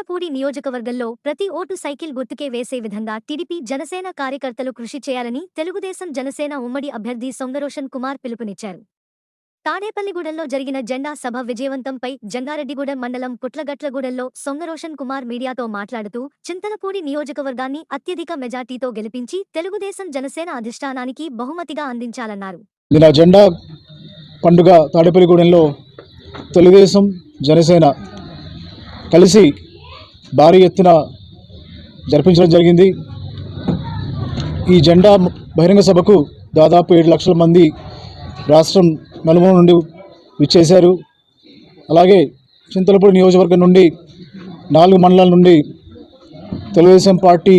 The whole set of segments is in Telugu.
చింతలపూడి నియోజకవర్గంలో ప్రతి ఓటు సైకిల్ గుర్తుకే వేసే విధంగా టీడీపీ జనసేన కార్యకర్తలు కృషి చేయాలని తెలుగుదేశం జనసేన ఉమ్మడి అభ్యర్థి సొంగరోషన్ కుమార్ పిలుపునిచ్చారు. తాడేపల్లిగూడెంలో జరిగిన జెండా సభ విజయవంతంపై జంగారెడ్డిగూడెం మండలం పుట్లగట్లగూడెంలో సొంగరోషన్ కుమార్ మీడియాతో మాట్లాడుతూ చింతలపూడి నియోజకవర్గాన్ని అత్యధిక మెజార్టీతో గెలిపించి తెలుగుదేశం జనసేన అధిష్టానానికి బహుమతిగా అందించాలన్నారు. జెండా పండుగ తాడేపల్లిగూడెంలో తెలుగుదేశం జనసేన కలిసి భారీ ఎత్తున జరిపించడం జరిగింది. ఈ జెండా బహిరంగ సభకు దాదాపు ఏడు లక్షల మంది రాష్ట్రం నలుమూల నుండి విచ్చేశారు. అలాగే చింతలపూడి నియోజకవర్గం నుండి నాలుగు మండలాల నుండి తెలుగుదేశం పార్టీ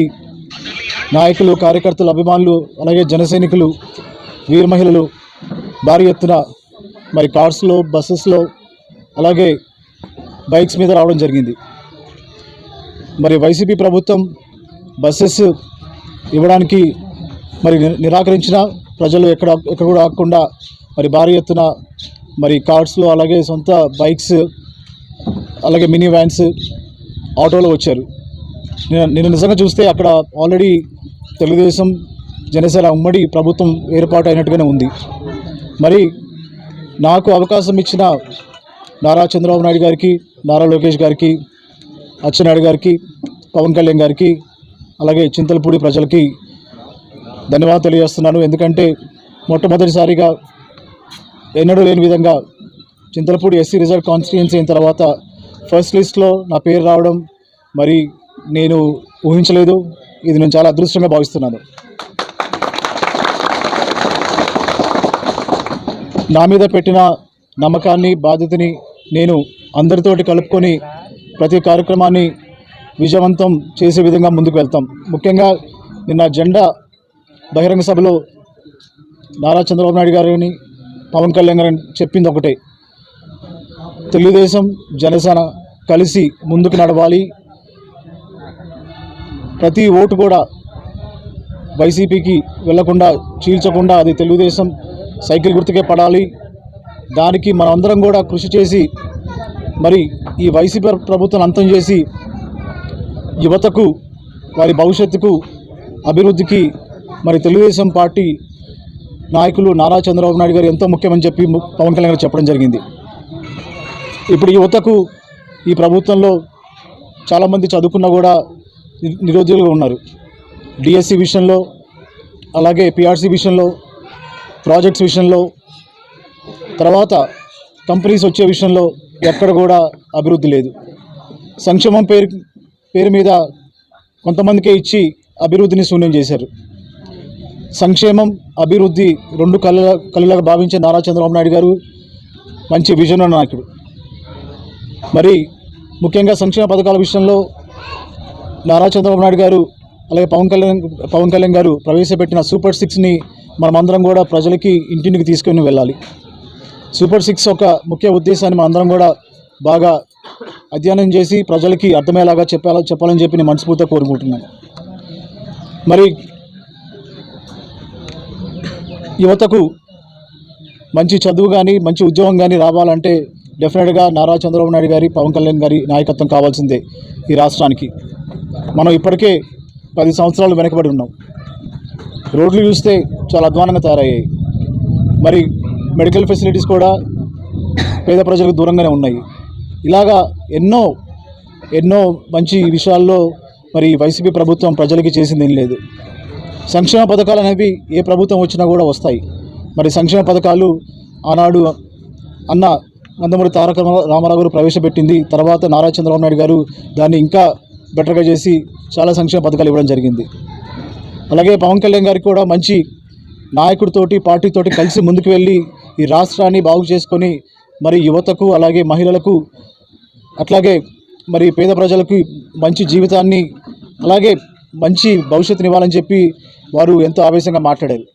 నాయకులు కార్యకర్తలు అభిమానులు అలాగే జనసైనికులు వీర మహిళలు భారీ ఎత్తున మరి కార్స్లో బస్సెస్లో అలాగే బైక్స్ మీద రావడం జరిగింది. మరి వైసీపీ ప్రభుత్వం బస్సెస్ ఇవ్వడానికి మరి నిరాకరించిన ప్రజలు ఎక్కడ ఎక్కడ కూడా ఆగకుండా మరి భారీ ఎత్తున మరి కార్స్లో అలాగే సొంత బైక్స్ అలాగే మినీ వ్యాన్స్ ఆటోలో వచ్చారు. నేను నేను నిజంగా చూస్తే అక్కడ ఆల్రెడీ తెలుగుదేశం జనసేన ఉమ్మడి ప్రభుత్వం ఏర్పాటు అయినట్టుగానే ఉంది. మరి నాకు అవకాశం ఇచ్చిన నారా చంద్రబాబు నాయుడు గారికి నారా లోకేష్ గారికి అచ్చెన్నాయుడు గారికి పవన్ కళ్యాణ్ గారికి అలాగే చింతలపూడి ప్రజలకి ధన్యవాదాలు తెలియజేస్తున్నాను. ఎందుకంటే మొట్టమొదటిసారిగా ఎన్నడూ లేని విధంగా చింతలపూడి ఎస్సీ రిజర్వ్ కాన్స్టిట్యున్సీ అయిన తర్వాత ఫస్ట్ లిస్ట్లో నా పేరు రావడం మరి నేను ఊహించలేదు. ఇది నేను చాలా అదృష్టంగా భావిస్తున్నాను. నా మీద పెట్టిన నమ్మకాన్ని బాధ్యతని నేను అందరితోటి కలుపుకొని ప్రతి కార్యక్రమాన్ని విజయవంతం చేసే విధంగా ముందుకు వెళ్తాం. ముఖ్యంగా నిన్న జెండా బహిరంగ సభలో నారా చంద్రబాబు నాయుడు గారిని పవన్ కళ్యాణ్ గారిని చెప్పింది ఒకటే. తెలుగుదేశం జనసేన కలిసి ముందుకు నడవాలి. ప్రతి ఓటు కూడా వైసీపీకి వెళ్ళకుండా చీల్చకుండా అది తెలుగుదేశం సైకిల్ గుర్తుకే పడాలి. దానికి మనందరం కూడా కృషి చేసి మరి ఈ వైసీపీ ప్రభుత్వం అంతం చేసి యువతకు వారి భవిష్యత్తుకు అభివృద్ధికి మరి తెలుగుదేశం పార్టీ నాయకులు నారా చంద్రబాబు నాయుడు గారు ఎంతో ముఖ్యమని చెప్పి పవన్ కళ్యాణ్ గారు చెప్పడం జరిగింది. ఇప్పుడు యువతకు ఈ ప్రభుత్వంలో చాలామంది చదువుకున్నా కూడా నిరుద్యోగులుగా ఉన్నారు. డిఎస్సి విషయంలో అలాగే పిఆర్సీ విషయంలో ప్రాజెక్ట్స్ విషయంలో తర్వాత కంపెనీస్ వచ్చే విషయంలో ఎక్కడ కూడా అభివృద్ధి లేదు. సంక్షేమం పేరు పేరు మీద కొంతమందికే ఇచ్చి అభివృద్ధిని శూన్యం చేశారు. సంక్షేమం అభివృద్ధి రెండు కళ్ళ కళ్ళలాగా భావించే నారా చంద్రబాబు నాయుడు గారు మంచి విజన్ నాయకుడు. మరి ముఖ్యంగా సంక్షేమ పథకాల విషయంలో నారా చంద్రబాబు నాయుడు గారు అలాగే పవన్ కళ్యాణ్ పవన్ కళ్యాణ్ గారు ప్రవేశపెట్టిన సూపర్ సిక్స్ని మనమందరం కూడా ప్రజలకి ఇంటింటికి తీసుకొని వెళ్ళాలి. సూపర్ సిక్స్ ఒక ముఖ్య ఉద్దేశాన్ని మనందరం కూడా బాగా అధ్యయనం చేసి ప్రజలకి అర్థమయ్యేలాగా చెప్పాలా చెప్పాలని చెప్పి నేను మనస్ఫూర్తిగా కోరుకుంటున్నాను. మరి యువతకు మంచి చదువు కానీ మంచి ఉద్యోగం కానీ రావాలంటే డెఫినెట్గా నారా చంద్రబాబు నాయుడు గారి పవన్ కళ్యాణ్ గారి నాయకత్వం కావాల్సిందే ఈ రాష్ట్రానికి. మనం ఇప్పటికే పది సంవత్సరాలు వెనకబడి ఉన్నాం. రోడ్లు చూస్తే చాలా అధ్వానంగా తయారయ్యాయి. మరి మెడికల్ ఫెసిలిటీస్ కూడా పేద ప్రజలకు దూరంగానే ఉన్నాయి. ఇలాగా ఎన్నో ఎన్నో మంచి విషయాల్లో మరి వైసీపీ ప్రభుత్వం ప్రజలకి చేసింది ఏం లేదు. సంక్షేమ పథకాలు అనేవి ఏ ప్రభుత్వం వచ్చినా కూడా వస్తాయి. మరి సంక్షేమ పథకాలు ఆనాడు అన్న నందమూరి తారక రామారావు గారు ప్రవేశపెట్టింది. తర్వాత నారా చంద్రబాబు నాయుడు గారు దాన్ని ఇంకా బెటర్గా చేసి చాలా సంక్షేమ పథకాలు ఇవ్వడం జరిగింది. అలాగే పవన్ కళ్యాణ్ గారికి కూడా మంచి నాయకుడితోటి పార్టీతోటి కలిసి ముందుకు వెళ్ళి ఈ రాష్ట్రాన్ని బాగు చేసుకొని మరి యువతకు అలాగే మహిళలకు అట్లాగే మరి పేద ప్రజలకు మంచి జీవితాన్ని అలాగే మంచి భవిష్యత్తుని ఇవ్వాలని చెప్పి వారు ఎంతో ఆవేశంగా మాట్లాడారు.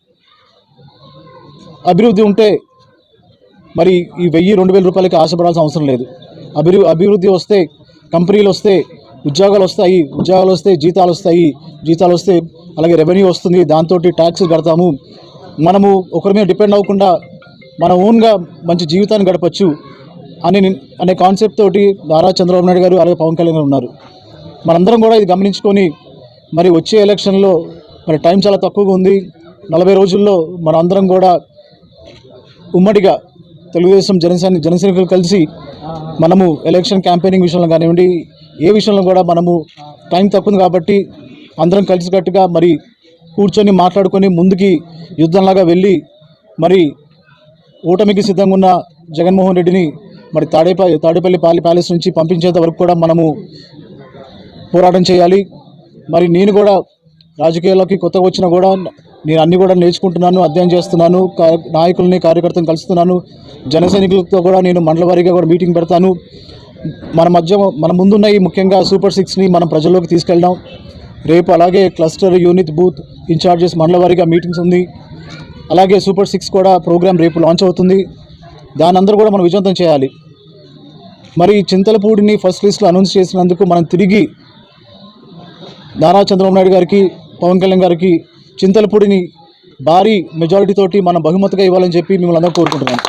అభివృద్ధి ఉంటే మరి ఈ వెయ్యి రెండు వేల రూపాయలకి ఆశపడాల్సిన అవసరం లేదు. అభివృ అభివృద్ధి వస్తే కంపెనీలు వస్తే ఉద్యోగాలు వస్తాయి ఉద్యోగాలు వస్తే జీతాలు వస్తాయి జీతాలు వస్తే అలాగే రెవెన్యూ వస్తుంది దాంతో ట్యాక్స్ కడతాము. మనము ఒకరి మీద డిపెండ్ అవ్వకుండా మన ఓన్గా మంచి జీవితాన్ని గడపచ్చు అని అనే కాన్సెప్ట్ తోటి నారా చంద్రబాబు నాయుడు గారు అలాగే పవన్ కళ్యాణ్ గారు ఉన్నారు. మనందరం కూడా ఇది గమనించుకొని మరి వచ్చే ఎలక్షన్లో మరి టైం చాలా తక్కువగా ఉంది. నలభై రోజుల్లో మనందరం కూడా ఉమ్మడిగా తెలుగుదేశం జనసేన జనసైనికులు కలిసి మనము ఎలక్షన్ క్యాంపెయినింగ్ విషయంలో కానివ్వండి ఏ విషయంలో కూడా మనము టైం తక్కువ ఉంది కాబట్టి అందరం కలిసికట్టుగా మరి కూర్చొని మాట్లాడుకొని ముందుకి యుద్ధంలాగా వెళ్ళి మరి ఓటమికి సిద్ధంగా ఉన్న జగన్మోహన్ రెడ్డిని మరి తాడేపల్లి తాడేపల్లి పాలి ప్యాలెస్ నుంచి పంపించేంత వరకు కూడా మనము పోరాటం చేయాలి. మరి నేను కూడా రాజకీయాల్లోకి కొత్తగా వచ్చినా కూడా నేను అన్ని కూడా నేర్చుకుంటున్నాను అధ్యయనం చేస్తున్నాను నాయకుల్ని కార్యకర్తలను కలుస్తున్నాను. జన కూడా నేను మండల వారీగా కూడా మీటింగ్ పెడతాను. మన మధ్య మన ముందున్న ఈ ముఖ్యంగా సూపర్ సిక్స్ని మనం ప్రజల్లోకి తీసుకెళ్దాం. రేపు అలాగే క్లస్టర్ యూనిట్ బూత్ ఇన్ఛార్జెస్ మండల వారీగా మీటింగ్స్ ఉంది. అలాగే సూపర్ సిక్స్ కూడా ప్రోగ్రామ్ రేపు లాంచ్ అవుతుంది. దాని అందరూ కూడా మనం విజయవంతం చేయాలి. మరి చింతలపూడిని ఫస్ట్ లిస్ట్లో అనౌన్స్ చేసినందుకు మనం తిరిగి నారా చంద్రబాబు నాయుడు గారికి పవన్ కళ్యాణ్ గారికి చింతలపూడిని భారీ మెజారిటీతోటి మనం బహుమతిగా ఇవ్వాలని చెప్పి మిమ్మల్ని అందరూ కోరుకుంటున్నాం.